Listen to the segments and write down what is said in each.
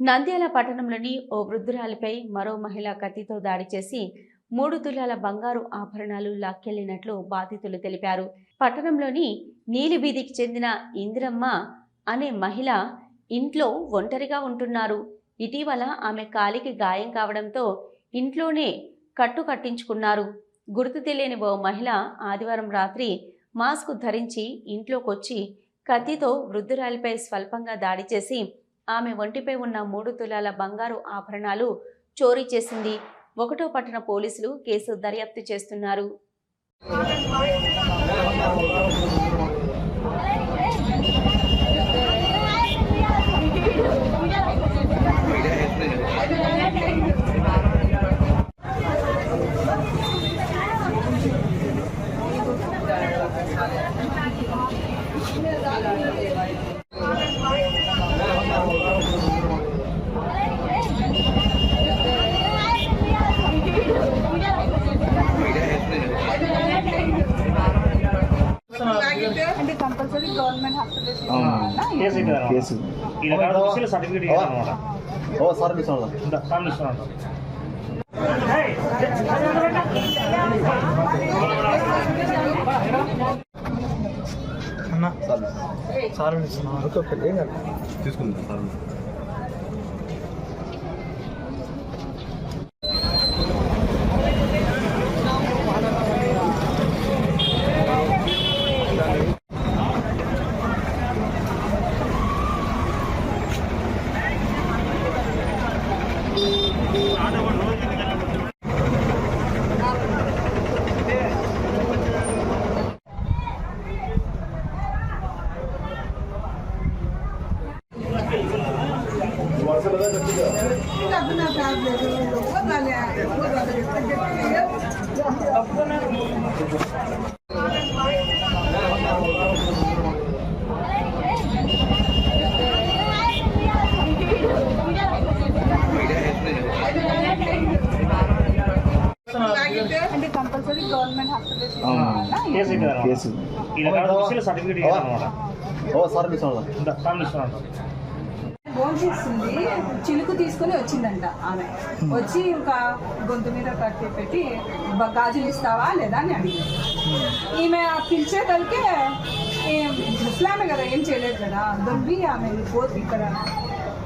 నంద్యాల పట్టణంలోని ఓ వృద్ధురాలిపై మరో మహిళ కత్తితో దాడి చేసి మూడు తులాల బంగారు ఆభరణాలు లాక్కెళ్ళినట్లు బాధితులు తెలిపారు. పట్టణంలోని నీలిబీదికి చెందిన ఇందిరమ్మ అనే మహిళ ఇంట్లో ఒంటరిగా ఉంటున్నారు. ఇటీవల ఆమె కాలికి గాయం కావడంతో ఇంట్లోనే కట్టు కట్టించుకున్నారు. గుర్తు తెలియని ఓ మహిళ ఆదివారం రాత్రి మాస్క్ ధరించి ఇంట్లోకొచ్చి కత్తితో వృద్ధురాలిపై స్వల్పంగా దాడి చేసి ఆమె ఒంటిపై ఉన్న మూడు తులాల బంగారు ఆభరణాలు చోరీ చేసింది. ఒకటో పట్టణ పోలీసులు కేసు దర్యాప్తు చేస్తున్నారు. అంటే కంపల్సరీ గవర్నమెంట్ హాస్పిటల్ సర్టిఫికేట్. ఓ సార్ మిస్ ఇందా, సార్. ఇస్తున్నాను. అన్న సార్ ఇస్తున్నా తీసుకుందాం సార్ అంటే గవర్నమెంట్ హాస్పిటల్ సర్టిఫికేట్. ఓ. చిలుకు తీసుకొని వచ్చిందంట ఆమె. వచ్చి ఒక గొంతు మీద కట్టి పెట్టి "బ- గాజులు ఇస్తావా లేదా? అని అడిగింది. ఈమె ఆ పిలిచేదలికే ముస్లామే కదా ఏం చేయలేదు కదా. దొబ్బి ఆమె పోతు ఇక్కడ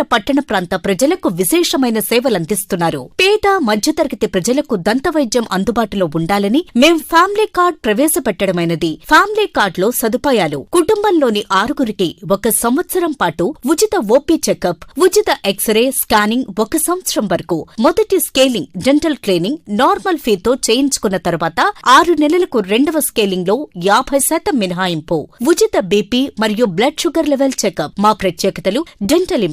పట్టణ ప్రాంత ప్రజలకు విశేషమైన సేవలందిస్తున్నారు. పేద మధ్యతరగతి ప్రజలకు దంతవైద్యం అందుబాటులో ఉండాలని మేం ఫ్యామిలీ కార్డ్ ప్రవేశపెట్టడమైనది. ఫ్యామిలీ కార్డ్లో సదుపాయాలు. కుటుంబంలోని ఆరుగురికి ఒక సంవత్సరం పాటు ఉచిత ఓపీ చెకప్ ఉచిత ఎక్స్రే స్కానింగ్ ఒక సంవత్సరం వరకు. మొదటి స్కేలింగ్ డెంటల్ క్లీనింగ్ నార్మల్ ఫీతో చేయించుకున్న తర్వాత ఆరు నెలలకు రెండవ స్కేలింగ్లో యాభై శాతం మినహాయింపు. ఉచిత బీపీ మరియు బ్లడ్ షుగర్ లెవెల్ చెకప్. మా ప్రత్యేకతలు డెంటల్